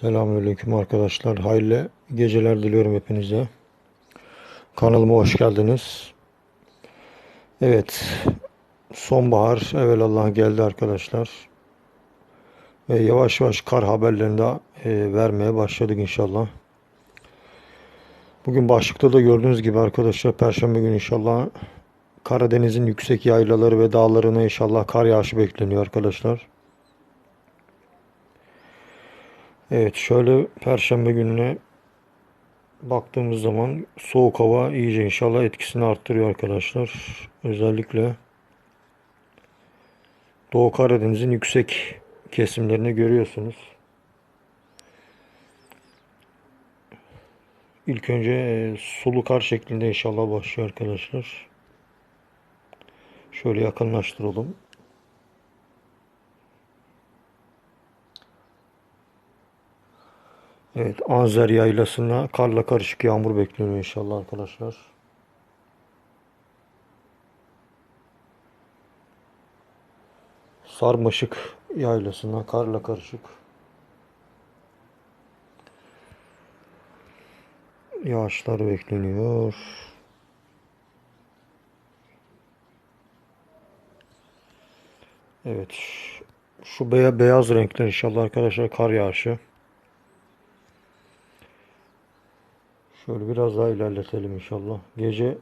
Selamünaleyküm arkadaşlar. Hayırlı geceler diliyorum hepinize. Kanalıma hoş geldiniz. Evet, sonbahar evelallah geldi arkadaşlar. Ve yavaş yavaş kar haberlerini de e, vermeye başladık inşallah. Bugün başlıkta da gördüğünüz gibi arkadaşlar Perşembe günü inşallah Karadeniz'in yüksek yaylaları ve dağlarına inşallah kar yağışı bekleniyor arkadaşlar. Evet şöyle Perşembe gününe baktığımız zaman soğuk hava iyice inşallah etkisini arttırıyor arkadaşlar. Özellikle Doğu Karadeniz'in yüksek kesimlerini görüyorsunuz. İlk önce e, sulu kar şeklinde inşallah başlıyor arkadaşlar. Şöyle yakınlaştıralım. Evet, Anzer Yaylası'na karla karışık yağmur bekleniyor inşallah arkadaşlar. Sarmaşık Yaylası'na karla karışık yağışlar bekleniyor. Evet, şu beya- beyaz renkler inşallah arkadaşlar kar yağışı. Şöyle biraz daha ilerletelim inşallah. Gece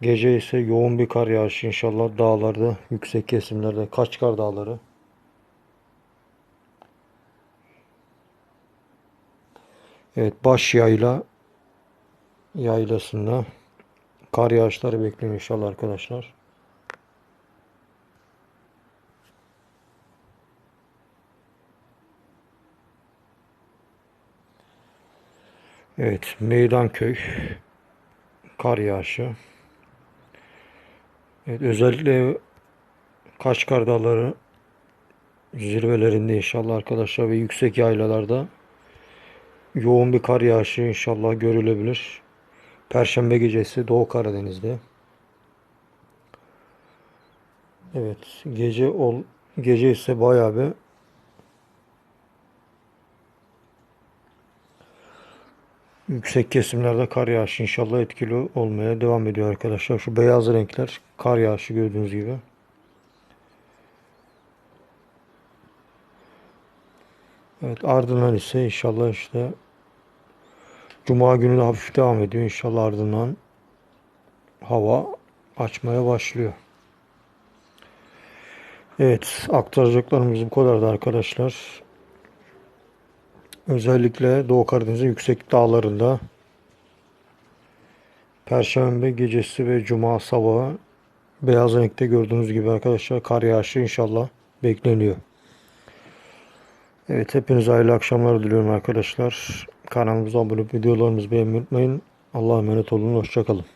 gece ise yoğun bir kar yağışı inşallah dağlarda, yüksek kesimlerde, Kaçkar Dağları. Evet, baş yayla yaylasında kar yağışları bekliyor inşallah arkadaşlar. Evet, Meydanköy kar yağışı. Evet, özellikle Kaçkar Dağları zirvelerinde inşallah arkadaşlar ve yüksek yaylalarda yoğun bir kar yağışı inşallah görülebilir. Perşembe gecesi Doğu Karadeniz'de. Evet, gece ol gece ise bayağı bir Yüksek kesimlerde kar yağışı inşallah etkili olmaya devam ediyor arkadaşlar. Şu beyaz renkler kar yağışı gördüğünüz gibi. Evet ardından ise inşallah işte Cuma günü de hafif devam ediyor. İnşallah ardından hava açmaya başlıyor. Evet aktaracaklarımız bu kadardı arkadaşlar. Özellikle Doğu Karadeniz'in yüksek dağlarında Perşembe gecesi ve Cuma sabahı beyaz renkte gördüğünüz gibi arkadaşlar kar yağışı inşallah bekleniyor. Evet hepinize hayırlı akşamlar diliyorum arkadaşlar. Kanalımıza abone olup videolarımızı beğenmeyi unutmayın. Allah'a emanet olun. Hoşçakalın.